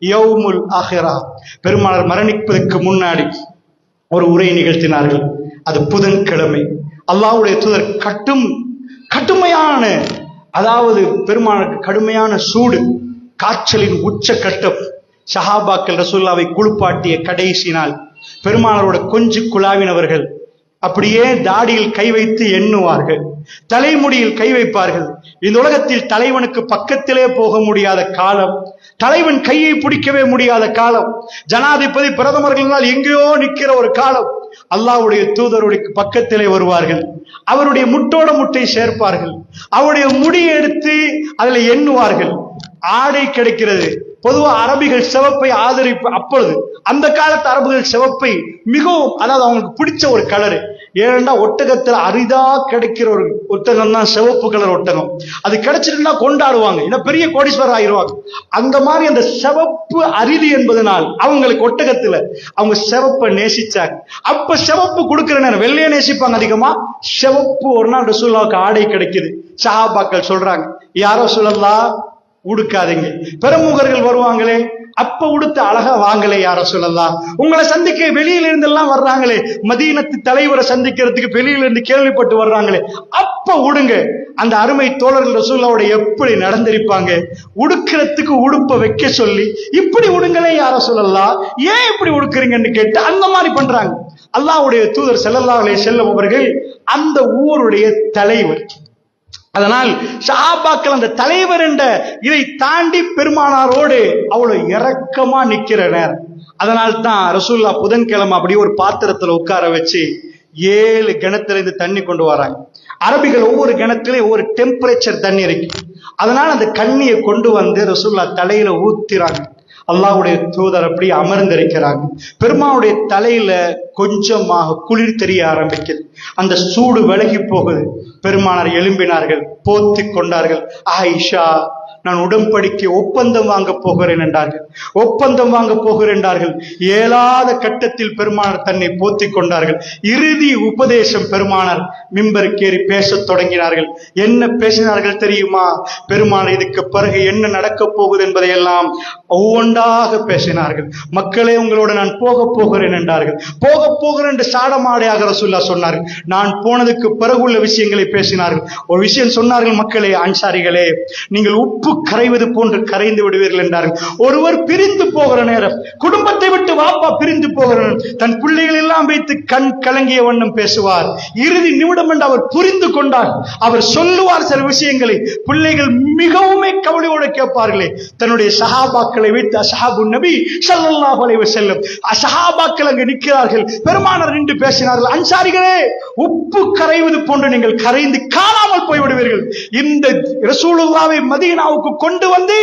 யவுமுல் ஆஹிரா. பெருமாளர் மரணிப்பதற்கு முன்னாடி ஒரு உரை நிகழ்த்தினார்கள். அது புதன்கிழமை. அல்லாவுடைய தூதர் கட்டும் கடுமையான அதாவது பெருமாளுக்கு கடுமையான சூடு காய்ச்சலின் உச்சக்கட்டம் ஷஹாபாக்கள் ரசூல்லாவை குளிப்பாட்டிய கடைசி நாள். பெருமானாரோட கொஞ்சு குழாவினவர்கள் அப்படியே தாடியில் கை வைத்து எண்ணுவார்கள். தலைமுடியில் கை வைப்பார்கள். இந்த உலகத்தில் தலைவனுக்கு பக்கத்திலே போக முடியாத காலம். தலைவன் கையை பிடிக்கவே முடியாத காலம். ஜனாதிபதி பிரதமர்களால் எங்கேயோ நிற்கிற ஒரு காலம். அல்லாஹ்வுடைய தூதருடைய பக்கத்திலே வருவார்கள். அவருடைய முட்டோட முட்டை சேர்ப்பார்கள். அவருடைய முடியை எடுத்து அதில் எண்ணுவார்கள். ஆடை கிடைக்கிறது. பொதுவா அரபிகள் சிவப்பை ஆதரிப்பு அப்பொழுது அந்த காலத்து அரபுகள் சிவப்பை மிகவும் அதாவது அவங்களுக்கு பிடிச்ச ஒரு கலரு ஏன்னா ஒட்டகத்துல அரிதா கிடைக்கிற ஒரு ஒட்டகம் தான் சிவப்பு கலர் ஒட்டகம். அது கிடைச்சிட்டுனா கொண்டாடுவாங்க. ஏன்னா பெரிய கோடீஸ்வரர் ஆயிடுவாங்க அந்த மாதிரி அந்த சிவப்பு அரிதி என்பதனால் அவங்களுக்கு ஒட்டகத்துல அவங்க சிவப்பை நேசிச்சாங்க. அப்ப சிவப்பு கொடுக்கிற நேரம் வெள்ளையை நேசிப்பாங்க அதிகமா. சிவப்பு ஒரு நாள் ரசூல்லாவுக்கு ஆடை கிடைக்குது. சஹாபாக்கள் சொல்றாங்க யாரோ சொல்லலாம் உடுக்காதீங்க. பெருமுகர்கள் வருவாங்களே அப்ப உடுத்த அழகா வாங்கலே யார சொல்லலாம் உங்களை சந்திக்க வெளியில இருந்து எல்லாம் வர்றாங்களே மதீனத்து தலைவரை சந்திக்கிறதுக்கு வெளியில இருந்து கேள்விப்பட்டு வர்றாங்களே அப்ப உடுங்க. அந்த அருமை தோழர்கள் ரசூல்லாவோட எப்படி நடந்திருப்பாங்க? உடுக்கிறதுக்கு உடுப்ப வைக்க சொல்லி இப்படி உடுங்களே யார சொல்லலாம் ஏன் இப்படி உடுக்குறீங்கன்னு கேட்டு அந்த மாதிரி பண்றாங்க. அல்லாஹ்வுடைய தூதர் செல்லல்லா செல்லும் அவர்கள் அந்த ஊருடைய தலைவர். அதனால் ஷஹாபாக்கள் அந்த தலைவர் என்ற இதை தாண்டி பெருமானாரோடு அவ்வளவு இறக்கமா நிற்கிறனர். அதனால் தான் ரசூல்லா புதன்கிழமை அப்படியே ஒரு பாத்திரத்துல உட்கார வச்சு ஏழு கிணத்துல இருந்து தண்ணி கொண்டு வராங்க. அரபிகள் ஒவ்வொரு கிணத்துலயும் ஒவ்வொரு டெம்பரேச்சர் தண்ணி இருக்கு. அதனால அந்த கண்ணியை கொண்டு வந்து ரசூல்லா தலையில ஊத்திறாங்க. அல்லாவுடைய தூதர் அப்படி அமர்ந்திருக்கிறாங்க. பெருமாவுடைய தலையில கொஞ்சமாக குளிர் தெரிய ஆரம்பிக்குது. அந்த சூடு விலகி போகுது. பெருமானார் எழும்பினார்கள் போத்தி கொண்டார்கள். ஆயிஷா நான் உடன்படிக்கை ஒப்பந்தம் வாங்க போகிறேன் என்றார்கள். ஒப்பந்தம் வாங்க போகிறேன் என்றார்கள் இயலாத கட்டத்தில் பெருமானார் தன்னை போத்திக் கொண்டார்கள். இறுதி உபதேசம் பெருமானார் மிம்பருக்கேறி பேசத் தொடங்கினார்கள். என்ன பேசினார்கள் தெரியுமா? பெருமானார் இதுக்கு பிறகு என்ன நடக்கப் போகுது என்பதையெல்லாம் ஒவ்வொன்றாக பேசினார்கள். மக்களே உங்களோட நான் போக போகிறேன் என்றார்கள். போக போகிறேன் என்று சாடமாடையாக ரசுல்லா சொன்னார்கள். நான் போனதுக்கு பிறகு உள்ள விஷயங்களை பேசினார்கள். ஒரு விஷயம் சொன்னார்கள் மக்களே அன்சாரிகளே. நீங்கள் உப்பு கரைவது போன்று கரைந்து விடுவீர்கள் என்றார்கள். ஒருவர் பிரிந்து போகிற நேரம் குடும்பத்தை விட்டு வாப்பா பிரிந்து போகிற நேரம் தன் பிள்ளைகள் எல்லாம் வைத்து கண் கலங்கிய வண்ணம் பேசுவார். இறுதி நிமிடம் என்று அவர் புரிந்து கொண்டார். அவர் சொல்லுவார் சில விஷயங்களை பிள்ளைகள் மிகவுமே கவலையோடு கேட்பார்களே. தன்னுடைய சஹாபாக்களை வைத்து அசஹாபு நபி ஸல்லல்லாஹு அலைஹி வஸல்லம் அங்கு நிற்கிறார்கள். பெருமானர் நின்று பேசினார்கள் அன்சாரிகளே உப்பு கரைவது போன்று நீங்கள் கரைந்து காணாமல் போய்விடுவீர்கள். இந்த ரசூலுல்லாவை மதீனாவுக்கு கொண்டு வந்து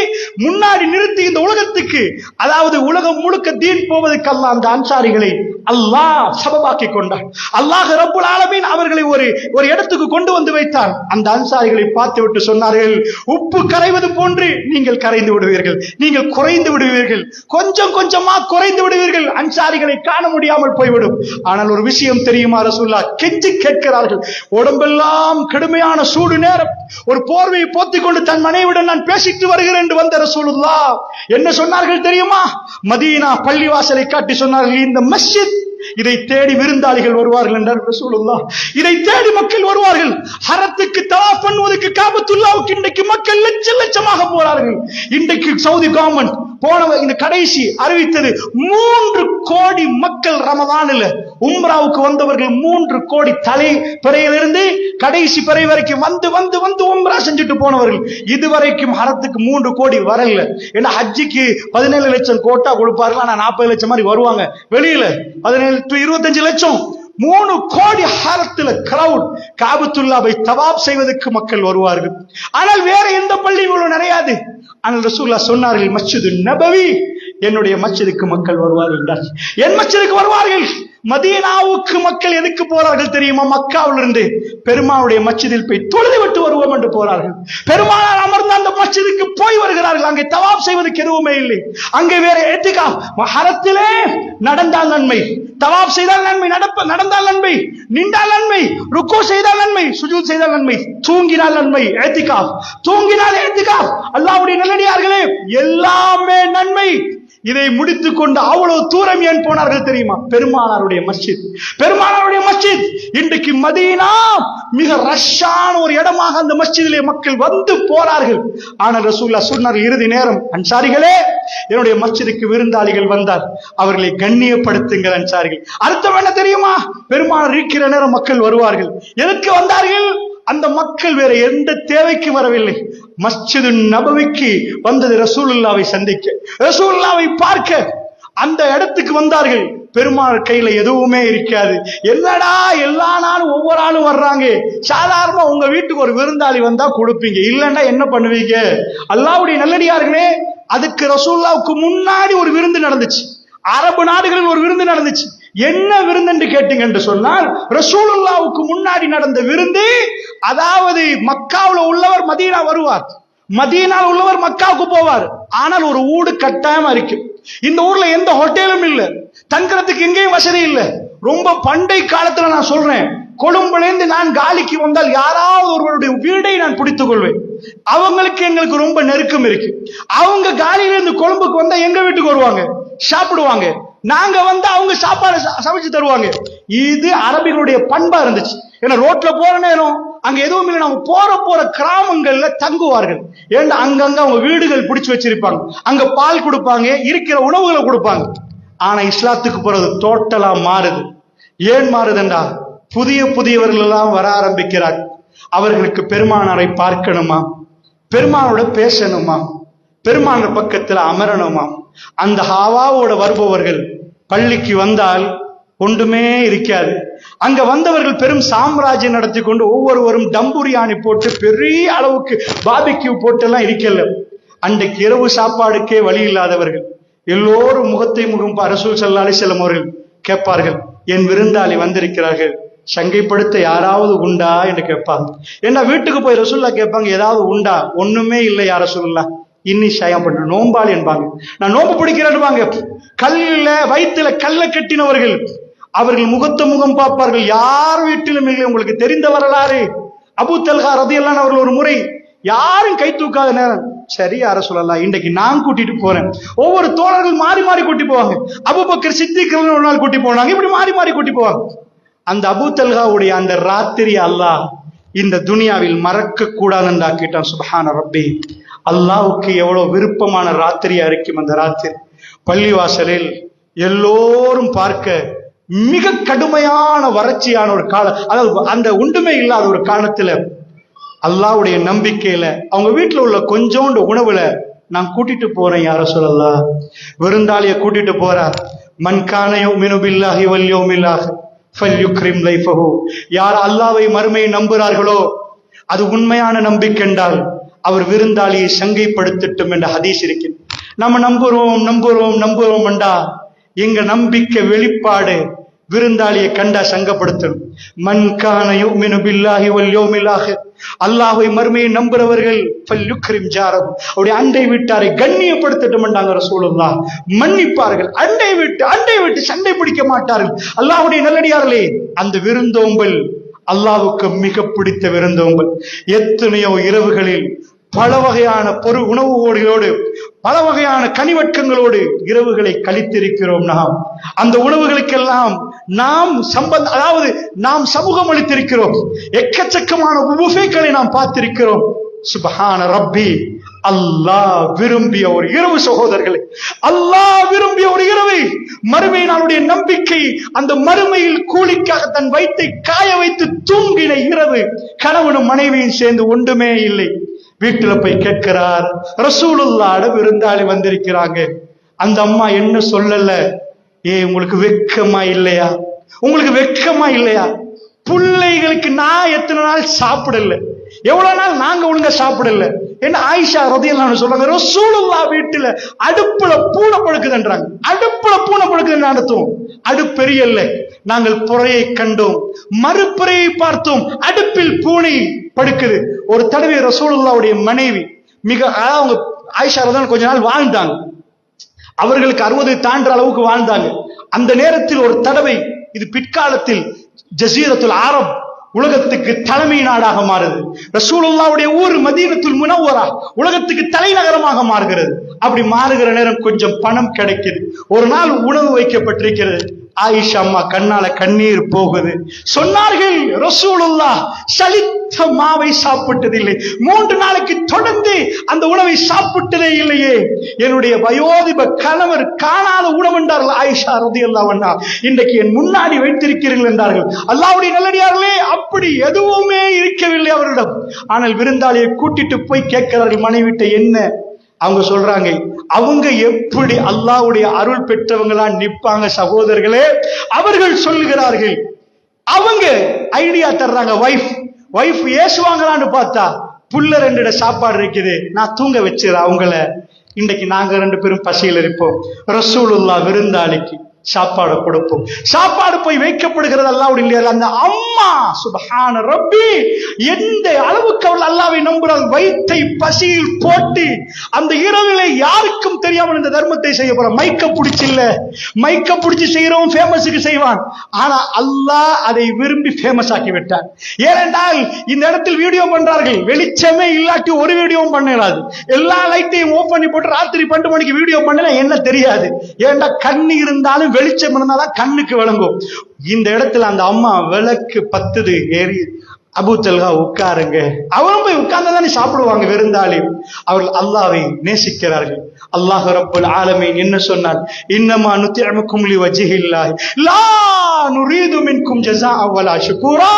முன்னாடி நிறுத்தி இந்த உலகத்துக்கு. அதாவது உலகம் முழுக்க தீன் போவதற்கெல்லாம் அந்த அன்சாரிகளை அல்லாஹ் சபபாக்கி கொண்டார் அல்லாஹ் ரப்புல் ஆலமீன் அவர்களை ஒரு ஒரு இடத்துக்கு கொண்டு வந்து வைத்தார். அந்த அன்சாரிகளை பார்த்து விட்டு சொன்னார்கள் உப்பு கரைவது போன்று நீங்கள் கரைந்து விடுவீர்கள் நீங்கள் குறைந்து விடுவீர்கள் கொஞ்சம் கொஞ்சமா குறைந்து விடுவீர்கள் அன்சாரிகளை காண முடியாமல் போய்விடும். ஆனால் ஒரு விஷயம் தெரியுமா ரசூல்லா கெஞ்சி கேட்கிறார்கள். உடம்பெல்லாம் கடுமையான சூடு நேரம். ஒரு போர்வையை போத்திக் கொண்டு தன் மனைவிடன் நான் பேசிட்டு வருகிறேன் என்று வந்த ரசூலுல்லா. என்ன சொன்னார்கள் தெரியுமா? மதீனா பள்ளிவாசலை காட்டி சொன்னார்கள் இந்த மஸ்ஜித் இதை தேடி விருந்தாளிகள் வருவார்கள் என்றார் ரசூலுல்லா. இதை தேடி மக்கள் வருவார்கள். ஹரத்துக்கு தவாப் பண்ணுவதற்கு காபத்துல்லாவுக்கு இன்றைக்கு மக்கள் லட்ச லட்சமாக போறார்கள் இன்றைக்கு சவுதி கவர்மெண்ட் போன இந்த கடைசி அறிவித்தது மூன்று கோடி மக்கள் ரமதானில் உம்ராவுக்கு வந்தவர்கள் மூன்று கோடி தலை பிறையிலிருந்து கடைசி பிறை வரைக்கும் வந்து வந்து வந்து உம்ரா செஞ்சுட்டு போனவர்கள். இதுவரைக்கும் ஹரத்துக்கு மூன்று கோடி வரல. ஏன்னா ஹஜ்ஜிக்கு பதினேழு லட்சம் கோட்டா கொடுப்பார்கள். ஆனா நாற்பது லட்சம் மாதிரி வருவாங்க. வெளியில பதினேழு டு இருபத்தஞ்சு லட்சம். மூணு கோடி ஹாரத்தில் கிரவுட் காபத்துல்லாவை தவாப் செய்வதற்கு மக்கள் வருவார்கள். ஆனால் வேற எந்த பள்ளிகளும் நிறையாது. ஆனால் ரசூல்லா சொன்னார்கள் மஸ்ஜிது நபவி. என்னுடைய மஸ்ஜிதுக்கு மக்கள் வருவார்கள் என்றார் என் மச்சதுக்கு வருவார்கள். மதீனாவுக்கு மக்கள் எதுக்கு போறார்கள் தெரியுமா? மக்காவிலிருந்து பெருமாவுடைய மச்சிதில் போய் தொழுது விட்டு வருவோம் என்று போறார்கள். பெருமானார் அமர்ந்த அந்த மச்சிதுக்கு போய் வருகிறார்கள். அங்கே தவாப் செய்வதற்கு எதுவுமே இல்லை. அங்கே வேற எட்டுக்கா மகரத்திலே நடந்தால் நன்மை. தவாப் செய்தால் நன்மை நடப்ப நடந்தால் நன்மை நின்றால் நன்மை ருக்கோ செய்தால் நன்மை சுஜூத் செய்தால் நன்மை தூங்கினால் நன்மை ஏத்திக்கா தூங்கினால் ஏத்திக்கா அல்லாவுடைய நல்லடியார்களே எல்லாமே நன்மை. இதை முடித்துக் கொண்டு அவ்வளவு தூரம் ஏன் போனார்கள் தெரியுமா? பெருமானாருடைய மஸ்ஜித். பெருமானாருடைய மஸ்ஜித். இன்றைக்கு மதீனா மிக ரஷ்ஷான ஒரு இடமாக அந்த மஸ்ஜிதிலே மக்கள் வந்து போனார்கள். ஆனால் ரசூல்லா சொன்னார் இறுதி நேரம் அன்சாரிகளே என்னுடைய மஸ்ஜிதுக்கு விருந்தாளிகள் வந்தார் அவர்களை கண்ணியப்படுத்துங்கள் அன்சாரிகள். அர்த்தம் என்ன தெரியுமா? பெருமானார் இருக்கிற நேரம் மக்கள் வருவார்கள். எதற்கு வந்தார்கள்? அந்த மக்கள் வேற எந்த தேவைக்கு வரவில்லை. மஸ்ஜிது நபவிக்கு வந்தது ரசூலுல்லாவை சந்திக்க. ரசூலுல்லாவை பார்க்க அந்த இடத்துக்கு வந்தார்கள். பெருமாள் கையில எதுவுமே இருக்காது. என்னடா எல்லா நாளும் ஒவ்வொரு ஆளும் வர்றாங்க. சாதாரணமா உங்க வீட்டுக்கு ஒரு விருந்தாளி வந்தா கொடுப்பீங்க. இல்லைன்னா என்ன பண்ணுவீங்க? அல்லாவுடைய நல்லடியார்களே அதுக்கு ரசூல்லாவுக்கு முன்னாடி ஒரு விருந்து நடந்துச்சு. அரபு நாடுகளில் ஒரு விருந்து நடந்துச்சு. என்ன விருந்து என்று கேட்டீங்க என்று சொன்னால் ரசூலுல்லாவுக்கு முன்னாடி நடந்த விருந்து அதாவது மக்காவில் உள்ளவர் மதீனா வருவார். மதீனால உள்ளவர் மக்காவுக்கு போவார். ஆனால் ஒரு ஊடு கட்டாயமா இருக்கும் இந்த ஊர்ல எந்த ஹோட்டலும் இல்ல. தங்குறதுக்கு எங்கேயும் வசதி இல்ல. ரொம்ப பண்டை காலத்துல நான் சொல்றேன். கொழும்புலேருந்து நான் காலிக்கு வந்தால் யாராவது ஒருவருடைய வீடை நான் பிடித்துக் கொள்வேன். அவங்களுக்கு எங்களுக்கு ரொம்ப நெருக்கம் இருக்கு. அவங்க காலியிலிருந்து கொழும்புக்கு வந்தா எங்க வீட்டுக்கு வருவாங்க? சாப்பிடுவாங்க. நாங்க வந்து அவங்க சாப்பாடு ச- சமைச்சு தருவாங்க. இது அரபிகளுடைய பண்பா இருந்துச்சு. ஏன்னா ரோட்ல போற நேரம் அங்க எதுவும் இல்லை. அவங்க போற போற கிராமங்கள்ல தங்குவார்கள். ஏன்னா அங்கங்க அவங்க வீடுகள் பிடிச்சு வச்சிருப்பாங்க. அங்க பால் கொடுப்பாங்க இருக்கிற உணவுகளை கொடுப்பாங்க. ஆனா இஸ்லாத்துக்கு போறது டோட்டலா மாறுது. ஏன் மாறுதுண்டா? புதிய புதியவர்கள் எல்லாம் வர ஆரம்பிக்கிறார். அவர்களுக்கு பெருமானாரை பார்க்கணுமா? பெருமானோட பேசணுமா? பெருமான பக்கத்துல அமரணுமா? அந்த ஹாவாவோட வருபவர்கள் பள்ளிக்கு வந்தால் ஒன்றுமே இருக்காது. அங்க வந்தவர்கள் பெரும் சாம்ராஜ்யம் நடத்தி கொண்டு ஒவ்வொருவரும் டம்புரியாணி போட்டு பெரிய அளவுக்கு பாபிக்யூ போட்டெல்லாம் இருக்கல. அன்றைக்கு இரவு சாப்பாடுக்கே வழி இல்லாதவர்கள். எல்லோரும் முகத்தை முகம் அரசூல் செல்லாலே சில அவர்கள் கேட்பார்கள் என் விருந்தாளி வந்திருக்கிறார்கள் சங்கைப்படுத்த யாராவது உண்டா? என்று கேட்பாங்க. ஏன்னா வீட்டுக்கு போய் ரசூல்லா கேட்பாங்க ஏதாவது உண்டா? ஒண்ணுமே இல்லை யார சொல்லலாம் இன்னி சயம் பண்ண நோம்பாளி என்பாங்க. நான் நோம்பு பிடிக்கிறேன்பாங்க கல்ல வயிற்றுல கல்ல கட்டினவர்கள் அவர்கள் முகத்த முகம் பார்ப்பார்கள். யார் வீட்டிலும் இல்லை உங்களுக்கு தெரிந்த வரலாறு. அபு தல்ஹா ரதியல்லான் அவர்கள் ஒரு முறை யாரும் கை தூக்காத நேரம் சரி யார சொல்லலாம் இன்றைக்கு நான் கூட்டிட்டு போறேன். ஒவ்வொரு தோழர்கள் மாறி மாறி கூட்டி போவாங்க. அபுபக்கர் சித்திக்கிறவங்க ஒரு நாள் கூட்டி போனாங்க இப்படி மாறி மாறி கூட்டி போவாங்க. அந்த அபு தல்ஹாவுடைய அந்த ராத்திரி அல்லாஹ் இந்த துனியாவில் மறக்க கூடாதுன்னு ஆக்கிட்டான் சுபஹான ரப்பி அல்லாவுக்கு எவ்வளவு விருப்பமான ராத்திரியா இருக்கும் அந்த ராத்திரி. பள்ளிவாசலில் எல்லோரும் பார்க்க மிக கடுமையான வறட்சியான ஒரு காலம் அதாவது அந்த உண்டுமே இல்லாத ஒரு காலத்துல அல்லாஹ்வுடைய நம்பிக்கையில அவங்க வீட்டுல உள்ள கொஞ்சோண்டு உணவுல நான் கூட்டிட்டு போறேன் யார சொல்லலாம் விருந்தாளிய கூட்டிட்டு போறார் மண்கானையோ மினுபில்லாகி வல்யோ வல்யோமில்லாஹ் ஃபல்யுக்ரிம் லைஃபஹோ. யார் அல்லாவை மறுமையை நம்புகிறார்களோ அது உண்மையான நம்பிக்கை என்றால் அவர் விருந்தாளியை சங்கைப்படுத்தட்டும் என்ற ஹதீஸ் இருக்கிறது நம்ம நம்புறோம் நம்புறோம் நம்புறோம் என்றா எங்க நம்பிக்கை வெளிப்பாடு விருந்தாளியை கண்டா சங்கப்படுத்தணும் மண் காண யோமினு பில்லாஹி வல் அல்லாஹை ஆஹிர் அல்லாஹ்வை மறுமையை நம்புறவர்கள் ஃபல்யுக்ரிம் ஜாரம் அவருடைய அண்டை வீட்டாரை கண்ணியப்படுத்தட்டும் என்றாங்க ரசூலுல்லாஹ். மன்னிப்பார்கள். அண்டை விட்டு அண்டை விட்டு சண்டை பிடிக்க மாட்டார்கள். அல்லாஹுடைய நல்லடியார்களே அந்த விருந்தோம்பல் அல்லாவுக்கு மிக பிடித்த விருந்தோம்பல். எத்தனையோ இரவுகளில் பல வகையான பொரு உணவுகளோடு பல வகையான கனிவட்கங்களோடு இரவுகளை கழித்திருக்கிறோம் நாம். அந்த உணவுகளுக்கெல்லாம் நாம் சம்பந்த அதாவது நாம் சமூகம் அளித்திருக்கிறோம். எக்கச்சக்கமான உபுஃபைகளை நாம் பார்த்திருக்கிறோம். சுபஹான ரப்பி அல்லாஹ் விரும்பிய ஒரு இரவு சகோதரர்களே அல்லாஹ் விரும்பிய ஒரு இரவு. மறுமை நாளுடைய நம்பிக்கை அந்த மறுமையில் கூலிக்காக தன் வயிற்றை காய வைத்து தூங்கின இரவு. கணவனும் மனைவியும் சேர்ந்து ஒன்றுமே இல்லை. வீட்டுல போய் கேட்கிறார். ரசூலுல்லாட விருந்தாளி வந்திருக்கிறாங்க. அந்த அம்மா என்ன சொல்லல? ஏ உங்களுக்கு வெக்கமா இல்லையா? உங்களுக்கு வெக்கமா இல்லையா? பிள்ளைகளுக்கு நான் எத்தனை நாள் சாப்பிடல? எவ்வளவு நாள் நாங்க ஒழுங்கா சாப்பிடல? என்ன ஆயிஷா ரதியெல்லாம் சொல்றாங்க ரசூலுல்லா வீட்டுல அடுப்புல பூனை பழுக்குதுன்றாங்க அடுப்புல பூனை படுக்குதுன்னு அர்த்தம்? அடுப்பெரியல்ல நாங்கள் புறையை கண்டோம். மறுப்புறையை பார்த்தோம். அடுப்பில் பூனை படுக்குது. ஒரு தடவை ரசூலுல்லாவுடைய மனைவி மிக அவங்க ஆயிஷா ரதான் கொஞ்ச நாள் வாழ்ந்தாங்க. அவர்களுக்கு அறுபது தாண்டுற அளவுக்கு வாழ்ந்தாங்க. அந்த நேரத்தில் ஒரு தடவை இது பிற்காலத்தில் ஜசீரத்துல் ஆரப் உலகத்துக்கு தலைமை நாடாக மாறுது. ரசூலுல்லாவுடைய ஊர் மதீனத்துல் முனவரா உலகத்துக்கு தலைநகரமாக மாறுகிறது. அப்படி மாறுகிற நேரம் கொஞ்சம் பணம் கிடைக்குது. ஒரு நாள் உணவு வைக்கப்பட்டிருக்கிறது. ஆயிஷா அம்மா கண்ணால கண்ணீர் போகுது. சொன்னார்கள் ரசூலுல்லா சலித்த மாவை சாப்பிட்டதில்லை. மூன்று நாளைக்கு தொடர்ந்து அந்த உணவை சாப்பிட்டதே இல்லையே. என்னுடைய வயோதிப கணவர் காணாத உணவு என்றார்கள் ஆயிஷா ரதி அல்லா இன்றைக்கு என் முன்னாடி வைத்திருக்கிறீர்கள் என்றார்கள். அல்லாவுடைய நல்லடியார்களே அப்படி எதுவுமே இருக்கவில்லை அவரிடம். ஆனால் விருந்தாளியை கூட்டிட்டு போய் கேட்கிறார்கள் மனைவிட்ட என்ன? அவங்க சொல்றாங்க அவங்க எப்படி அல்லாஹ்வுடைய அருள் பெற்றவங்களா நிற்பாங்க சகோதரர்களே? அவர்கள் சொல்லுகிறார்கள் அவங்க ஐடியா தர்றாங்க ஒய்ஃப் வைஃப் ஏசுவாங்களான்னு பார்த்தா புள்ள ரெண்டு சாப்பாடு இருக்குது நான் தூங்க வச்சிடறேன் அவங்கள. இன்னைக்கு நாங்க ரெண்டு பேரும் பசியில் இருப்போம். ரசூலுல்லா விருந்தாளிக்கு. சாப்பாடு கொடுப்போம். சாப்பாடு போய் வைக்கப்படுகிறது அல்லாவுடைய இல்லையா? அந்த அம்மா சுபஹான ரப்பி எந்த அளவுக்கு அவள் அல்லாவை நம்புறாள் வயிற்றை பசியில் போட்டு அந்த இரவிலே யாருக்கும் தெரியாமல் இந்த தர்மத்தை செய்ய போறான் மைக்க பிடிச்சில்ல மைக்க பிடிச்சி செய்யறவன் ஃபேமஸுக்கு செய்வான். ஆனா அல்லாஹ் அதை விரும்பி ஃபேமஸ் ஆக்கி விட்டார் ஏனென்றால் இந்த இடத்தில் வீடியோ பண்றார்கள். வெளிச்சமே இல்லாட்டி ஒரு வீடியோவும் பண்ணிடாது எல்லா லைட்டையும் ஓப்பன் பண்ணி போட்டு ராத்திரி பன்னெண்டு மணிக்கு வீடியோ பண்ணல என்ன தெரியாது. ஏன்டா கண்ணு இருந்தாலும் வெளிச்சம் இருந்தாதான் கண்ணுக்கு விளங்கும். இந்த இடத்துல அந்த அம்மா விளக்கு பத்துது ஏறி அபு தல்கா உட்காருங்க. அவரும் போய் உட்கார்ந்து சாப்பிடுவாங்க விருந்தாளி. அவர்கள் அல்லாவை நேசிக்கிறார்கள். அல்லாஹ் ரப்பல் ஆலமீன் என்ன சொன்னார்? இன்னமா நுத்திஅமுக்கும் அமுக்கும்லி வஜ்ஹில்லாஹி. லா நுரீது மின்கும் ஜஸாஅ வலா ஷுக்கூரா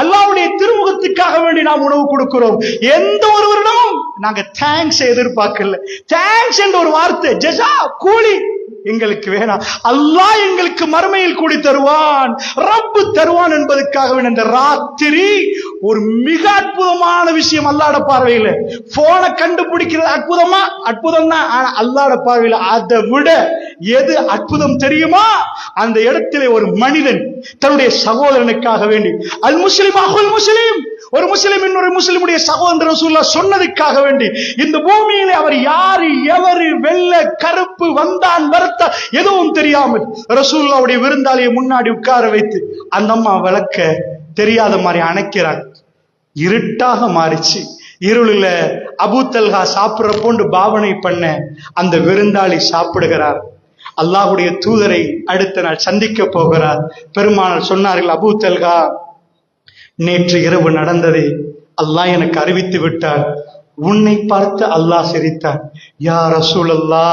அல்லாஹ்வுடைய திருமுகத்துக்காக வேண்டி நாம் உணவு கொடுக்கிறோம். எந்த ஒருவரிடமும் நாங்க தேங்க்ஸ் எதிர்பார்க்கல. தேங்க்ஸ் என்ற ஒரு வார்த்தை ஜஸா கூலி. எங்களுக்கு வேணாம் அல்லாஹ் எங்களுக்கு மறுமையில் கூடி தருவான். ரப்பு தருவான் என்பதற்காக வேண்டிய இந்த ராத்திரி ஒரு மிக அற்புதமான விஷயம் அல்லாட பார்வையில். போனை கண்டுபிடிக்கிறது அற்புதமா? அற்புதம் தான் ஆனா அல்லாட பார்வையில் அதை விட எது அற்புதம் தெரியுமா? அந்த இடத்திலே ஒரு மனிதன் தன்னுடைய சகோதரனுக்காக வேண்டி. அல் முஸ்லிம் அகுல் முஸ்லிம் ஒரு முஸ்லிம் இன்னொரு முஸ்லிமுடைய சகோதர ரசூல்லா சொன்னதுக்காக வேண்டி இந்த பூமியிலே அவர் யாரு எவரு வெள்ள கருப்பு வந்தான் வருத்த எதுவும் தெரியாமல் ரசூல்லாவுடைய விருந்தாளியை முன்னாடி உட்கார வைத்து அந்த அம்மா விளக்க தெரியாத மாதிரி அணைக்கிறாங்க. இருட்டாக மாறிச்சு. இருளில அபூத்தல்கா சாப்பிடுற போன்று பாவனை பண்ண அந்த விருந்தாளி சாப்பிடுகிறார். அல்லாஹுடைய தூதரை அடுத்த நாள் சந்திக்க போகிறார். பெருமானார் சொன்னார்கள் அபூத்தல்கா நேற்று இரவு நடந்ததை அல்லாஹ் எனக்கு அறிவித்து விட்டார். உன்னை பார்த்து அல்லாஹ் சிரித்தான். யா ரசூலல்லா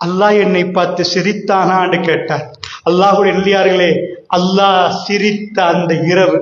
அல்லாஹ் என்னை பார்த்து சிரித்தானான்னு கேட்டார். அல்லாஹுடைய இல்லையார்களே அல்லாஹ் சிரித்த அந்த இரவு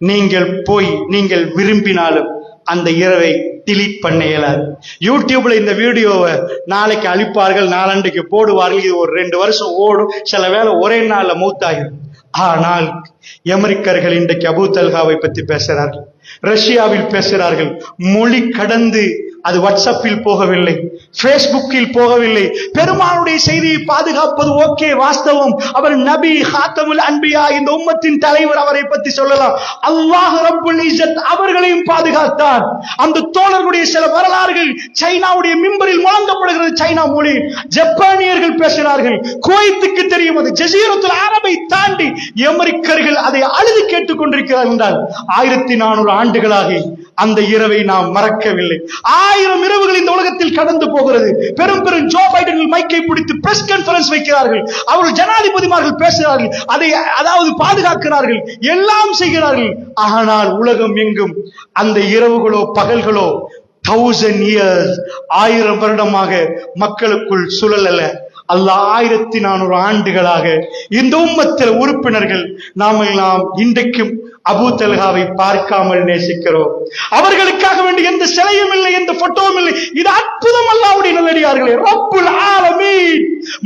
நீங்கள் போய் நீங்கள் விரும்பினாலும் அந்த இரவை டிலீட் பண்ண இயலாது. யூடியூப்ல இந்த வீடியோவை நாளைக்கு அழிப்பார்கள் நாளன்றைக்கு போடுவார்கள் இது ஒரு ரெண்டு வருஷம் ஓடும் சில வேளை ஒரே நாளில் மூத்தாயிரும் ஆனால் அமெரிக்கர்கள் இன்றைக்கு அபு தல்காவை பத்தி பேசுகிறார்கள். ரஷ்யாவில் பேசுகிறார்கள். மொழி கடந்து அது வாட்ஸ்அப்பில் போகவில்லை பேஸ்புக்கில் போகவில்லை. பெருமானுடைய செய்தியை பாதுகாப்பது ஓகே வாஸ்தவம். அவர் நபி ஹாத்தமுல் அன்பியா இந்த உம்மத்தின் தலைவர் அவரை பத்தி சொல்லலாம். அல்லாஹ் ரப்புல் இஸ்ஸத் அவர்களையும் பாதுகாத்தார். அந்த தோழர்களுடைய சில வரலாறுகள் சைனாவுடைய மிம்பரில் முழங்கப்படுகிறது சைனா மொழி. ஜப்பானியர்கள் பேசினார்கள். குவைத்துக்கு தெரியும் அது ஜசீரத்துல் அரபை தாண்டி எமரிக்கர்கள் அதை அழுது கேட்டுக் கொண்டிருக்கிறார்கள் என்றால் ஆயிரத்தி நானூறு ஆண்டுகளாக அந்த இரவை நாம் மறக்கவில்லை. ஆயிரம் இரவுகள் இந்த உலகத்தில் கடந்து போகிறது. பெரும் பெரும் ஜோ பைடன்கள் மைக்கை பிடித்து பிரஸ் கான்பரன்ஸ் வைக்கிறார்கள். அவர்கள் ஜனாதிபதிமார்கள் பேசுகிறார்கள். அதை அதாவது பாதுகாக்கிறார்கள். எல்லாம் செய்கிறார்கள். ஆனால் உலகம் எங்கும் அந்த இரவுகளோ பகல்களோ தௌசண்ட் இயர்ஸ் ஆயிரம் வருடமாக மக்களுக்குள் சுழலல. அல்ல ஆயிரத்தி நானூறு ஆண்டுகளாக இந்த உம்மத்தில் உறுப்பினர்கள். நாம் எல்லாம் இன்றைக்கும் அபூ தல்காவை பார்க்காமல் நேசிக்கிறோம். அவர்களுக்காக வேண்டி எந்த சிலையும் இல்லை எந்த போட்டோவும் இல்லை. இது அற்புதம் அல்லாவுடைய நல்லடியார்களே ரப்புல் ஆலமீ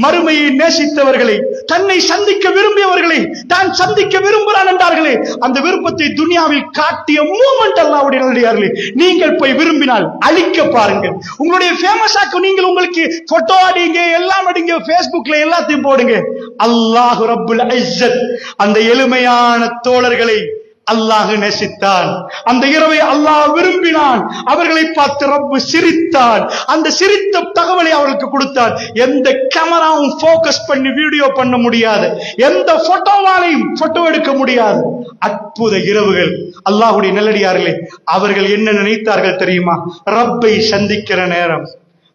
மறுமையை நேசித்தவர்களை தன்னை சந்திக்க விரும்பியவர்களை தான் சந்திக்க விரும்புகிறான் என்றார்களே அந்த விருப்பத்தை துனியாவில் காட்டிய மூமெண்ட் அல்லாவுடைய நல்லடியார்களே நீங்கள் போய் விரும்பினால் அழிக்க பாருங்கள். உங்களுடைய ஃபேமஸ் ஆக்க நீங்கள் உங்களுக்கு போட்டோ அடிங்க எல்லாம் அடிங்க ஃபேஸ்புக்ல எல்லாத்தையும் போடுங்க. அல்லாஹு ரப்புல் இஸ்ஸத். அந்த எளிமையான தோழர்களை அல்லாஹ் நேசித்தான். அந்த இரவை அல்லாஹ் விரும்பினான். அவர்களை பார்த்து ரப்பு சிரித்தான். அந்த சிரித்த தகவலை அவர்களுக்கு கொடுத்தான் எந்த கேமராவும் போக்கஸ் பண்ணி வீடியோ பண்ண முடியாது. எந்த போட்டோவாலையும் போட்டோ எடுக்க முடியாது. அற்புத இரவுகள். அல்லாஹ்வுடைய நல்லடியார்களே அவர்கள் என்ன நினைத்தார்கள் தெரியுமா? ரப்பை சந்திக்கிற நேரம்.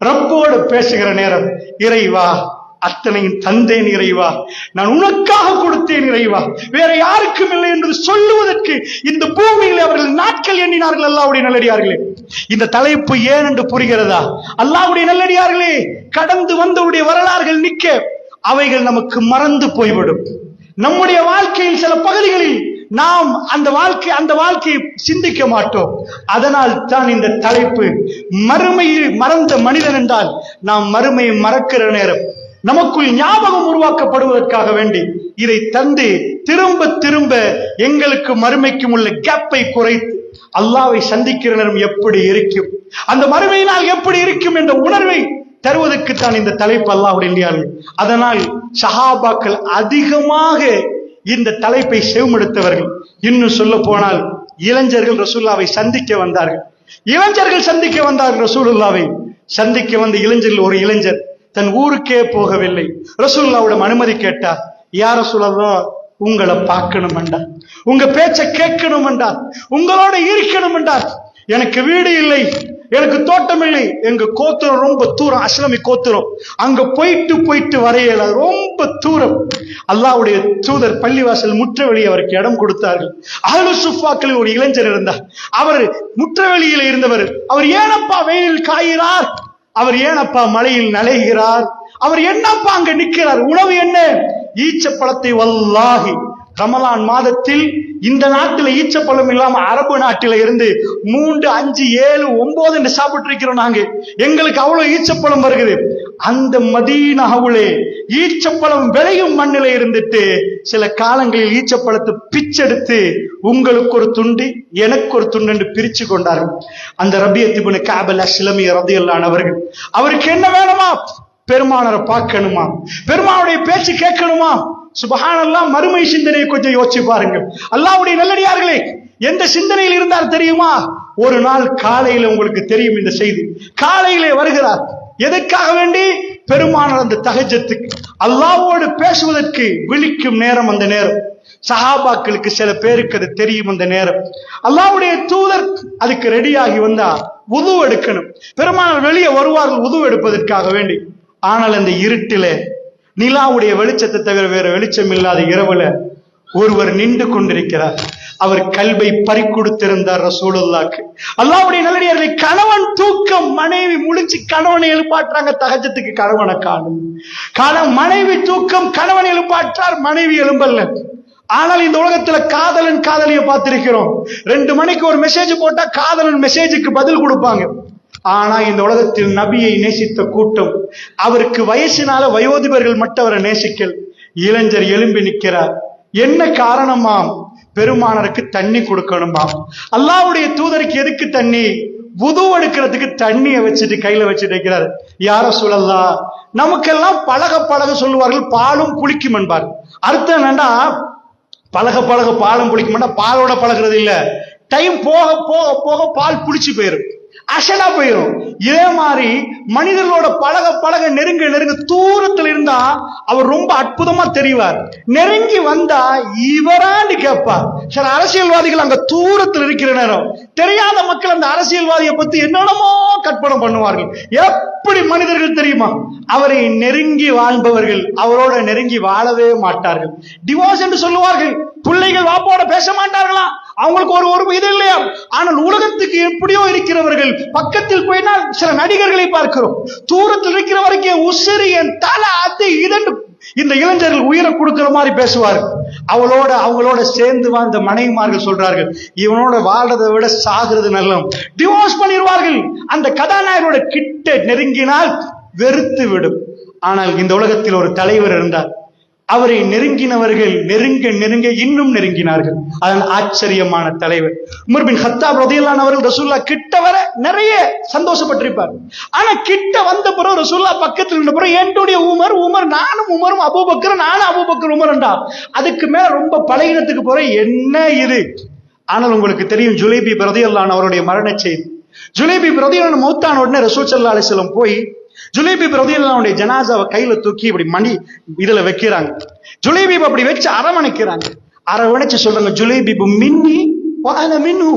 ரப்போடு பேசுகிற நேரம். இறைவா அத்தனையும் தந்தேன் இறைவா. நான் உனக்காக கொடுத்தேன் இறைவா. வேற யாருக்கும் இல்லை என்று சொல்லுவதற்கு இந்த பூமியில் அவர்கள் நாட்கள் எண்ணினார்கள். அல்லாவுடைய நல்லடியார்களே இந்த தலைப்பு ஏன் என்று புரிகிறதா? அல்லாவுடைய நல்லடியார்களே கடந்து வந்தவுடைய வரலாறுகள் நிக்க அவைகள் நமக்கு மறந்து போய்விடும். நம்முடைய வாழ்க்கையில் சில பகுதிகளில் நாம் அந்த வாழ்க்கை அந்த வாழ்க்கையை சிந்திக்க மாட்டோம். அதனால் தான் இந்த தலைப்பு மறுமையை மறந்த மனிதன் என்றால் நாம் மறுமையை மறக்கிற நேரம். நமக்குள் ஞாபகம் உருவாக்கப்படுவதற்காக வேண்டி இதை தந்து திரும்ப திரும்ப எங்களுக்கு மறுமைக்கும் உள்ள கேப்பை குறைத்து அல்லாவை சந்திக்கிற நேரம் எப்படி இருக்கும்? அந்த மறுமையினால் எப்படி இருக்கும் என்ற உணர்வை தருவதற்கு தான் இந்த தலைப்பு அல்லாஹ்வுடைய இல்லையார்கள் அதனால் சஹாபாக்கள் அதிகமாக இந்த தலைப்பை செவமெடுத்தவர்கள். இன்னும் சொல்ல போனால் இளைஞர்கள் ரசூல்லாவை சந்திக்க வந்தார்கள். இளைஞர்கள் சந்திக்க வந்தார்கள் ரசூலுல்லாவை. சந்திக்க வந்த இளைஞர்கள் ஒரு இளைஞர். தன் ஊருக்கே போகவில்லை. ரசூல்லாவிடம் அனுமதி கேட்டார். யார சொல்லலாம் உங்களை பார்க்கணும் என்றார் உங்க பேச்சை கேட்கணும் என்றார் உங்களோட இருக்கணும் என்றார் எனக்கு வீடு இல்லை எனக்கு தோட்டம் இல்லை. எங்க கோத்துரம் ரொம்ப தூரம் அஸ்லமி கோத்துரம். அங்க போயிட்டு போயிட்டு வரையல ரொம்ப தூரம். அல்லாவுடைய தூதர் பள்ளிவாசல் முற்றவெளி அவருக்கு இடம் கொடுத்தார்கள். அகலு சுஃபாக்களில் ஒரு இளைஞர் இருந்தார். அவர் முற்றவெளியில இருந்தவர். அவர் ஏனப்பா வெயிலில் காய்கிறார் அவர் ஏனப்பா மலையில் நலைகிறார் அவர் என்னப்பா அங்க நிற்கிறார்? உணவு என்ன? ஈச்சப்பழத்தை வல்லாகி ரமலான் மாதத்தில் இந்த நாட்டில் ஈச்சப்பழம் இல்லாம அரபு நாட்டில இருந்து மூன்று அஞ்சு ஏழு ஒன்பது என்று சாப்பிட்டு இருக்கிறோம் நாங்க. எங்களுக்கு அவ்வளவு ஈச்சப்பழம் வருகிறது. அந்த மதீனாவுலே ஈச்சப்பழம் விளையும் மண்ணில இருந்துட்டு சில காலங்களில் ஈச்சப்பழத்தை பிச்செடுத்து உங்களுக்கு ஒரு துண்டு எனக்கு ஒரு துண்டு என்று பிரிச்சு கொண்டார்கள். அந்த ரபியத்திபுன காபல் அஸ்லமி ரதியல்லானவர்கள் அவருக்கு என்ன வேணுமா? பெருமானரை பார்க்கணுமா? பெருமானுடைய பேச்சு கேட்கணுமா? சுபஹானெல்லாம் மறுமை சிந்தனையை கொஞ்சம் யோசிச்சு பாருங்க அல்லாவுடைய நல்லடியார்களே எந்த சிந்தனையில் இருந்தார் தெரியுமா? ஒரு நாள் காலையில உங்களுக்கு தெரியும் இந்த செய்தி. காலையிலே வருகிறார். எதற்காக வேண்டி? பெருமானார் அந்த தகஜத்துக்கு. அல்லாவோடு பேசுவதற்கு விழிக்கும் நேரம் அந்த நேரம். சஹாபாக்களுக்கு சில பேருக்கு அது தெரியும் அந்த நேரம். அல்லாவுடைய தூதர் அதுக்கு ரெடியாகி வந்தா உது எடுக்கணும். பெருமானார் வெளியே வருவார்கள் உது எடுப்பதற்காக வேண்டி. ஆனால் அந்த இருட்டிலே நிலாவுடைய வெளிச்சத்தை தவிர வேற வெளிச்சம் இல்லாத இரவுல ஒருவர் நின்று கொண்டிருக்கிறார். அவர் கல்வை பறிக்கொடுத்திருந்தார் ரசூலுல்லாக்கு. அல்லாவுடைய நல்லடியார்களை கணவன் தூக்கம் மனைவி முழிச்சு கணவனை எழுப்பாட்டுறாங்க தகஜத்துக்கு கணவனை காணும். கணவன் மனைவி தூக்கம் கணவன் எழுப்பாற்றார் மனைவி எழும்பல்ல. ஆனால் இந்த உலகத்துல காதலன் காதலிய பார்த்திருக்கிறோம். ரெண்டு மணிக்கு ஒரு மெசேஜ் போட்டா காதலன் மெசேஜுக்கு பதில் கொடுப்பாங்க. ஆனா இந்த உலகத்தில் நபியை நேசித்த கூட்டம் அவருக்கு வயசினால வயோதிபர்கள் மட்டும் அவரை நேசிக்கல். இளைஞர் எழும்பி நிற்கிறார். என்ன காரணமாம்? பெருமானருக்கு தண்ணி கொடுக்கணுமா அல்லாவுடைய தூதருக்கு எதுக்கு தண்ணி? புது எடுக்கிறதுக்கு தண்ணியை வச்சுட்டு கையில வச்சுட்டு இருக்கிறார். யார சொல்லலாம் நமக்கெல்லாம் பழக பழக சொல்லுவார்கள் பாலும் புளிக்கும் என்பார். அர்த்தம் என்னன்னா பழக பழக பாலும் புளிக்கும்னா பாலோட பழகிறது இல்ல. டைம் போக போக போக பால் புளிச்சு போயிரும். அசடா போயிடும் இதே மாதிரி மனிதர்களோட பழக பழக நெருங்க நெருங்க தூரத்துல இருந்தா அவர் ரொம்ப அற்புதமா தெரிவார். நெருங்கி வந்தா இவரான்னு கேட்பார். சில அரசியல்வாதிகள் அங்க தூரத்தில் இருக்கிற நேரம் தெரியாத மக்கள் அந்த அரசியல்வாதியை பத்தி என்னென்னமோ கற்பனை பண்ணுவார்கள். எப்படி மனிதர்கள் தெரியுமா? அவரை நெருங்கி வாழ்பவர்கள் அவரோட நெருங்கி வாழவே மாட்டார்கள். டிவோர்ஸ் என்று சொல்லுவார்கள். பிள்ளைகள் வாப்போட பேச மாட்டார்களா? அவங்களுக்கு ஒரு ஒரு இது இல்லையா? ஆனால் உலகத்துக்கு எப்படியோ இருக்கிறவர்கள் பக்கத்தில் போயினால் சில நடிகர்களை பார்க்கிறோம். தூரத்தில் இருக்கிற வரைக்கும் உசிறு என் தலை அது இதென்று இந்த இளைஞர்கள் உயிரை கொடுக்கிற மாதிரி பேசுவார் அவளோட அவங்களோட சேர்ந்து வாழ்ந்த மனைவிமார்கள் சொல்றார்கள் இவனோட வாழ்றதை விட சாகிறது நல்லம் டிவோர்ஸ் பண்ணிடுவார்கள். அந்த கதாநாயகனோட கிட்ட நெருங்கினால் வெறுத்து விடும். ஆனால் இந்த உலகத்தில் ஒரு தலைவர் இருந்தார். அவரை நெருங்கினவர்கள் நெருங்க நெருங்க இன்னும் நெருங்கினார்கள். அதன் ஆச்சரியமான தலைவர். உமர் பின் ஹத்தாப் அவர்கள் ரசூல்லா கிட்ட வர நிறைய சந்தோஷப்பட்டிருப்பார். ஆனா கிட்ட வந்த பிறகு ரசூல்லா பக்கத்தில் இருந்த பிறகு என்னுடைய உமர் உமர் நானும் உமரும் அபூபக்கர் நானும் அபூபக்கர் உமர்ண்டா அதுக்கு மேல ரொம்ப பழகினத்துக்கு போற என்ன இது? ஆனால் உங்களுக்கு தெரியும் ஜுலேபி பிரதியல்லான் அவருடைய மரண செய்தி. ஜுலேபி பிரதியல்லான் மௌத்தான உடனே ரசூல் சல்லா அலிஸ்லம் போய் ஜுலேபி பிரதியுடைய ஜனாசாவை கையில தூக்கி இப்படி மணி இதுல வைக்கிறாங்க. ஜுலேபி அப்படி வச்சு அரவணைக்கிறாங்க. அரவணைச்சு சொல்றாங்க ஜுலைபீப் மின்னி வான மின்னு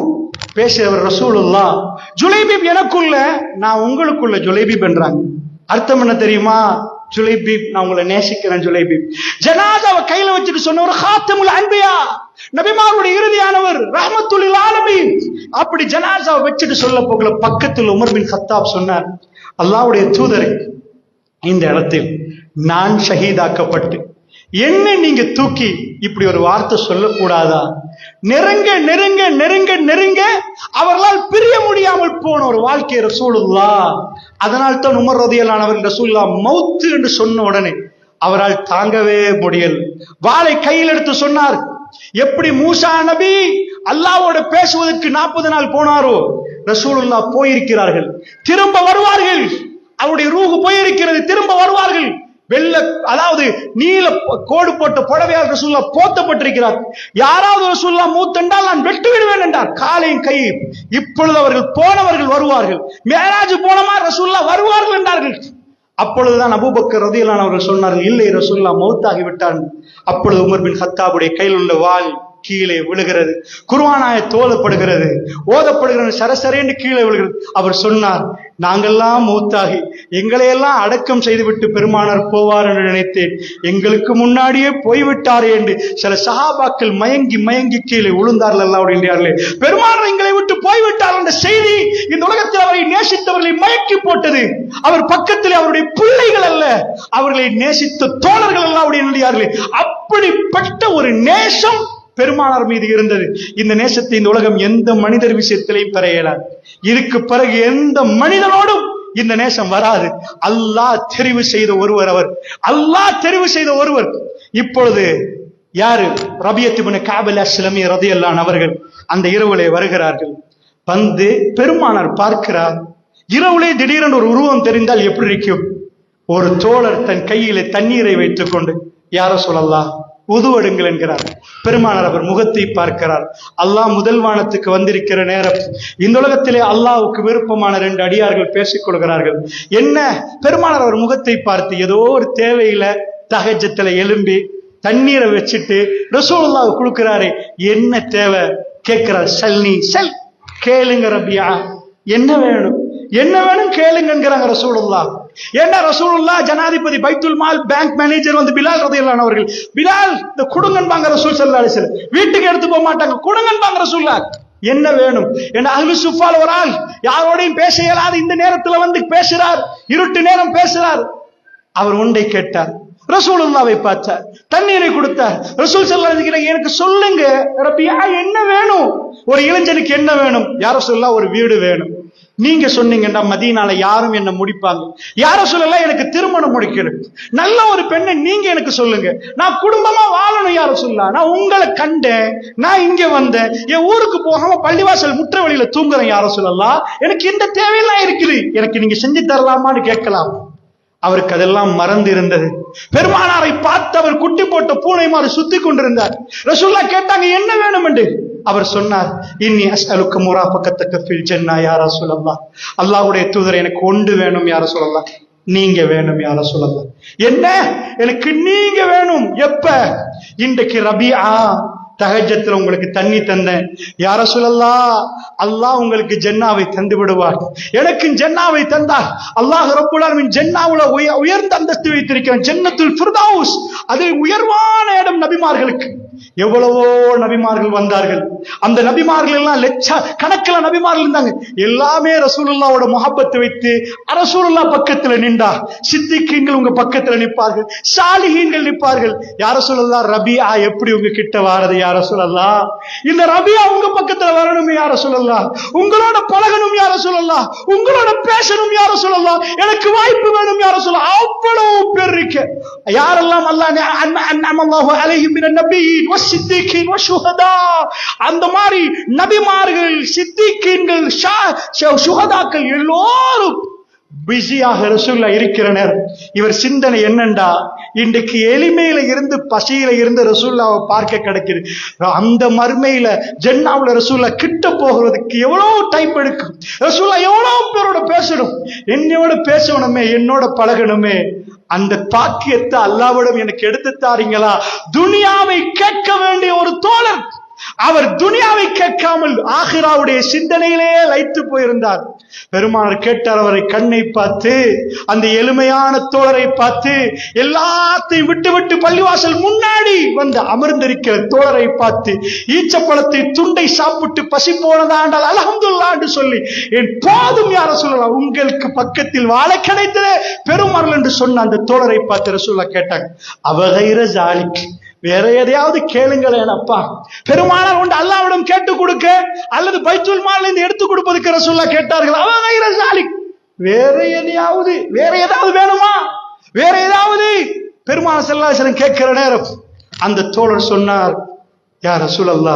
பேசுறவர் ரசூலுல்லா ஜுலைபீப் எனக்குள்ள நான் உங்களுக்குள்ள ஜுலைபீப் என்றாங்க. அர்த்தம் என்ன தெரியுமா? ஜுலைபீப் நான் உங்களை நேசிக்கிறேன் ஜுலைபீப். ஜனாதாவை கையில வச்சுட்டு சொன்னவர் ஹாத்தமுல் அன்பியா. நபிமாருடைய இறுதியானவர் ரஹமத்துல் ஆலமீன். அப்படி ஜனாசாவை வச்சுட்டு சொல்ல போகல பக்கத்தில் உமர் பின் கத்தாப் சொன்னார். அல்லாவுடைய தூதரை இந்த இடத்தில் நான் ஷஹீதாக்கப்பட்டு என்ன நீங்க தூக்கி இப்படி ஒரு வார்த்தை சொல்லக்கூடாதா? நெருங்க நெருங்க நெருங்க நெருங்க அவர்களால் பிரிய முடியாமல் போன ஒரு வாழ்க்கை ரசூலுல்லா. அதனால் தான் உமர் ரதியலானவர் ரசூல்லா மௌத்து என்று சொன்ன உடனே அவரால் தாங்கவே முடியல். வாளை கையில் எடுத்து சொன்னார் எப்படி மூசா நபி அல்லாவோட பேசுவதற்கு நாற்பது நாள் போனாரோ? ரசூலுல்லா போயிருக்கிறார்கள். திரும்ப வருவார்கள். அவருடைய ரூகு போயிருக்கிறது. திரும்ப வருவார்கள். வெள்ள அதாவது நீல கோடு போட்ட புடவையால் ரசூல்லா போத்தப்பட்டிருக்கிறார். யாராவது ரசூல்லா மூத்தென்றால் நான் வெட்டு விடுவேன் என்றார். காலையும் கை இப்பொழுது அவர்கள் போனவர்கள் வருவார்கள். மேராஜ் போனமா ரசூல்லா வருவார்கள் என்றார்கள். அப்பொழுதுதான் அபூபக்கர் ரதியிலான அவர்கள் சொன்னார்கள் இல்லை ரசூல்லா மௌத்தாகி விட்டார் அப்பொழுது உமர் பின் ஹத்தாபுடைய கையில் உள்ள வாள் கீழே விழுகிறது. குர்வானாய தோலப்படுகிறது ஓதப்படுகிறது சரசரேன்னு கீழே விழுகிறது. அவர் சொன்னார் நாங்கெல்லாம் மூத்தாகி எங்களையெல்லாம் அடக்கம் செய்துவிட்டு பெருமானார் போவார் என்று நினைத்தேன். எங்களுக்கு முன்னாடியே போய்விட்டார் என்று சில சஹாபாக்கள் மயங்கி மயங்கி கீழே விழுந்தார்கள் எல்லாம் அப்படின்றார்களே. பெருமானார் எங்களை விட்டு போய்விட்டார் என்ற செய்தி இந்த உலகத்தில் அவரை நேசித்தவர்களை மயக்கி போட்டது. அவர் பக்கத்தில் அவருடைய பிள்ளைகள் அல்ல அவர்களை நேசித்த தோழர்கள் எல்லாம் அப்படின்றார்களே. அப்படிப்பட்ட ஒரு நேசம் பெருமானார் மீது இருந்தது. இந்த நேசத்தை இந்த உலகம் எந்த மனிதர் விஷயத்திலையும் பெற இயலாது. இதுக்கு பிறகு எந்த மனிதனோடும் இந்த நேசம் வராது. அல்லாஹ் தெரிவு செய்த ஒருவர் அவர். அல்லாஹ் தெரிவு செய்த ஒருவர். இப்பொழுது யாரு? ரபியத்துபின் காபல் அஸ்லமி ரதியல்லான் அவர்கள் அந்த இரவுலே வருகிறார்கள். வந்து பெருமானார் பார்க்கிறார். இரவுலே திடீரென்று ஒரு உருவம் தெரிந்தால் எப்படி இருக்கும்? ஒரு தோழர் தன் கையிலே தண்ணீரை வைத்துக் கொண்டு யார சொல்லலாம் உதுவடுங்கள் என்கிறார். பெருமானார் அவர் முகத்தை பார்க்கிறார். அல்லாஹ் முதல் வானத்துக்கு வந்திருக்கிற நேரம். இந்த உலகத்திலே அல்லாவுக்கு விருப்பமான ரெண்டு அடியார்கள் பேசிக்கொள்கிறார்கள் என்ன? பெருமானார் அவர் முகத்தை பார்த்து ஏதோ ஒரு தேவையில தகஜத்துல எலும்பி தண்ணீரை வச்சுட்டு ரசூலுல்லாஹ் கொடுக்கிறாரு என்ன தேவை? கேட்கிறார். சல்னி செல் கேளுங்க ரபியா. என்ன வேணும்? என்ன வேணும்? கேளுங்கிறாங்க ரசூலுல்லா ஏன்னா ரசூலுல்லா ஜனாதிபதி பைத்துல் மால் பேங்க் மேனேஜர் வந்து பிலால் ரதையிலான அவர்கள். பிலால் இந்த குடுங்கன்பாங்க ரசூல் சல்லா அலிசல் வீட்டுக்கு எடுத்து போக மாட்டாங்க. குடுங்கன்பாங்க ரசூல்லா என்ன வேணும்? என் அஹ்லு சுஃபால் ஒரு ஆள். யாரோடையும் பேச இயலாது. இந்த நேரத்துல வந்து பேசுறார். இருட்டு நேரம் பேசுறார். அவர் ஒன்றை கேட்டார். ரசூலுல்லாவை பார்த்தார். தண்ணீரை கொடுத்தார். ரசூல் செல்லா எனக்கு சொல்லுங்க. ரப்பியா என்ன வேணும்? ஒரு இளைஞனுக்கு என்ன வேணும்? யார சொல்லா ஒரு வீடு வேணும். நீங்க சொன்னீங்கன்னா மதியனால யாரும் என்ன முடிப்பாங்க. யார சொல்லலாம் எனக்கு திருமணம் முடிக்கணும். நல்ல ஒரு பெண்ணை நீங்க எனக்கு சொல்லுங்க. நான் குடும்பமா வாழணும் யார சொல்லலாம் நான் உங்களை கண்டேன். நான் இங்க வந்தேன். என் ஊருக்கு போகாம பள்ளிவாசல் முற்ற வழியில தூங்குறேன் யார சொல்லலாம் எனக்கு இந்த தேவையெல்லாம் இருக்குது. எனக்கு நீங்க செஞ்சு தரலாமான்னு கேட்கலாம். அவருக்கு அதெல்லாம் மறந்து இருந்தது பெருமானாரை பார்த்து அவர் குட்டி போட்ட பூனை மாறு சுத்தி கொண்டிருந்தார். ரசூல்லா கேட்டாங்க என்ன வேணும்? என்று. அவர் சொன்னார் இன்னி அஸ்அலுக்கு முராபக்கத்தக்க ஃபில் சென்னா யாரா சொல்லலாம் அல்லாஹ்வுடைய தூதர் எனக்கு ஒன்று வேணும் யார சொல்லலாம் நீங்க வேணும் யார சொல்லலாம் என்ன? எனக்கு நீங்க வேணும். எப்ப? இன்றைக்கு ரபியா தகஜத்தில் உங்களுக்கு தண்ணி தந்தேன். யார சொல்லல்லா அல்லாஹ் உங்களுக்கு ஜென்னாவை தந்து விடுவார். எனக்கு ஜென்னாவை தந்தார். அல்லாஹ் ரப்புல் ஜென்னாவுல உயர்ந்த அந்தஸ்து வைத்திருக்கிறேன். ஜன்னத்துல் ஃபிர்தௌஸ் அது உயர்வான இடம் நபிமார்களுக்கு. எவ்வளவோ நபிமார்கள் வந்தார்கள். அந்த நபிமார்கள் எல்லாம் லட்ச கணக்கில் நபிமார்கள் இருந்தாங்க. எல்லாமே ரசூலுல்லாவோட முகப்பத்தை வைத்து அரசூலுல்லா பக்கத்துல நின்றா சித்திகீன்கள் உங்க பக்கத்துல நிற்பார்கள் சாலிகீன்கள் நிற்பார்கள். யார சொல்லலாம் ரபியா எப்படி உங்க கிட்ட வாரது யார சொல்லலாம் இந்த ரபியா உங்க பக்கத்துல வரணும் யார சொல்லலாம் உங்களோட பழகணும் யார சொல்லலாம் உங்களோட பேசணும் யார சொல்லலாம் எனக்கு வாய்ப்பு வேணும் யார சொல்லலாம் அவ்வளவு பேர் இருக்கு. யாரெல்லாம் அல்லாஹ் அல்லாஹ் அலைஹிம் மினன் நபியீன்? வஸ்ஸித்தீகீன் வஷுஹதா அந்த மாதிரி நபிமார்கள் சித்திகீன்கள் ஷா- சுஹதாக்கள் எல்லோரும் பிஸியாக ரசூல்லா இருக்கிற நேரம் இவர் சிந்தனை என்னண்டா? இன்றைக்கு எளிமையில இருந்து பசியில இருந்து ரசூல்லாவை பார்க்க கிடைக்குது. அந்த மருமையில ஜென்னாவுல ரசூல்லா கிட்ட போகிறதுக்கு எவ்வளவு டைப் எடுக்கும்? ரசூல்லா எவ்வளோ பேரோட பேசணும்? என்னோட பேசணுமே என்னோட பழகணுமே. அந்த பாக்கியத்தை அல்லாவிடம் எனக்கு எடுத்து தாரீங்களா? துனியாவை கேட்க வேண்டிய ஒரு தோழர். அவர் துனியாவை கேட்காமல் ஆஹிராவுடைய சிந்தனையிலேயே லைத்து போயிருந்தார். பெருமானார் கேட்டார் அவரை கண்ணை பார்த்து அந்த எளிமையான தோழரை பார்த்து எல்லாத்தையும் விட்டு விட்டு பள்ளிவாசல் முன்னாடி வந்து அமர்ந்திருக்கிற தோழரை பார்த்து ஈச்சப்பழத்தை துண்டை சாப்பிட்டு பசி போனதாண்டால் அலஹம்துல்லா என்று சொல்லி என் போதும் யார சொல்லலாம் உங்களுக்கு பக்கத்தில் வாழ கிடைத்ததே பெருமாள் என்று சொன்ன அந்த தோழரை பார்த்து ரசூல்லா கேட்டாங்க அவகைர ஜாலிக்கு வேற எதையாவது கேளுங்களேன் அப்பா. பெருமானார் உண்டு அல்லாவிடம் கேட்டு கொடுக்க அல்லது பைத்துல் மாலில் இருந்து எடுத்து கொடுப்பதுக்கு ரசூல்லா கேட்டார்கள் அவங்க வேற எதையாவது வேற ஏதாவது வேணுமா? வேற ஏதாவது பெருமான செல்லாசனம் கேட்கிற நேரம் அந்த தோழர் சொன்னார் யார் ரசூலல்லா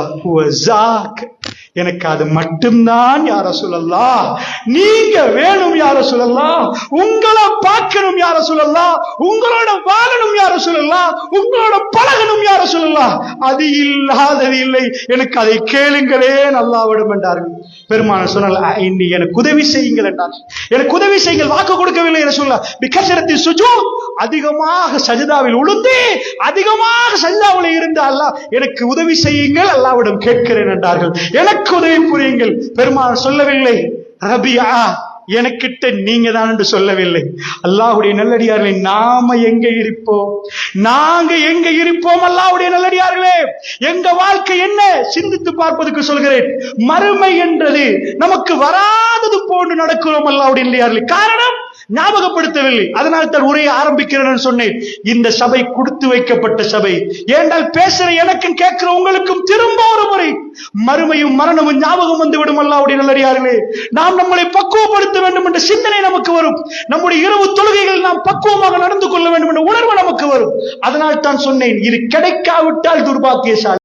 ஜாக். எனக்கு அது மட்டும்தான் யார சொல்லலாம் நீங்க வேணும் யார சொல்லலாம் உங்களை பார்க்கணும் யார சொல்லலாம் உங்களோட வாழணும் யார சொல்லலாம் உங்களோட பழகணும் யார சொல்லலாம் அது இல்லாதது இல்லை. எனக்கு அதை கேளுங்களே நல்லாவிடும் என்றார்கள் பெருமான சொன்னால் இன்னி எனக்கு உதவி செய்யுங்கள் என்றார். எனக்கு உதவி செய்யுங்கள். வாக்கு கொடுக்கவில்லை என்று சொல்லலாம் பிகசரத்தில் சுஜோ அதிகமாக சஜிதாவில் உளுந்து அதிகமாக சஜிதாவில் இருந்த அல்லாஹ் எனக்கு உதவி செய்யுங்கள் அல்லாவிடம் கேட்கிறேன் என்றார்கள். எனக்கு உதவி புரியுங்கள். பெருமாள் சொல்லவில்லை ரபியா எனக்கிட்ட நீங்க தான் என்று சொல்லவில்லை. அல்லாஹுடைய நல்லடியார்களே நாம எங்க இருப்போம்? நாங்க எங்க இருப்போம் அல்லாஹுடைய நல்லடியார்களே? எங்க வாழ்க்கை என்ன? சிந்தித்து பார்ப்பதற்கு சொல்கிறேன். மறுமை என்றது நமக்கு வராதது போன்று நடக்கிறோம் அல்லாஹுடைய நல்லடியார்களே. காரணம் ஞாபகப்படுத்தவில்லை. அதனால் தான் உரையை ஆரம்பிக்கிறேன் சொன்னேன். இந்த சபை கொடுத்து வைக்கப்பட்ட சபை. ஏண்டால் பேசுற எனக்கும் கேட்கிற உங்களுக்கும் திரும்ப ஒரு முறை. மறுமையும் மரணமும் ஞாபகம் வந்து விடும் அல்லாவுடைய நல்லடியார்களே. நாம் நம்மளை பக்குவப்படுத்த வேண்டும் என்ற சிந்தனை நமக்கு வரும். நம்முடைய இரவு தொழுகைகள் நாம் பக்குவமாக நடந்து கொள்ள வேண்டும் என்ற உணர்வு நமக்கு வரும். அதனால் தான் சொன்னேன் இது கிடைக்காவிட்டால் துர்பாக்கியசாலி.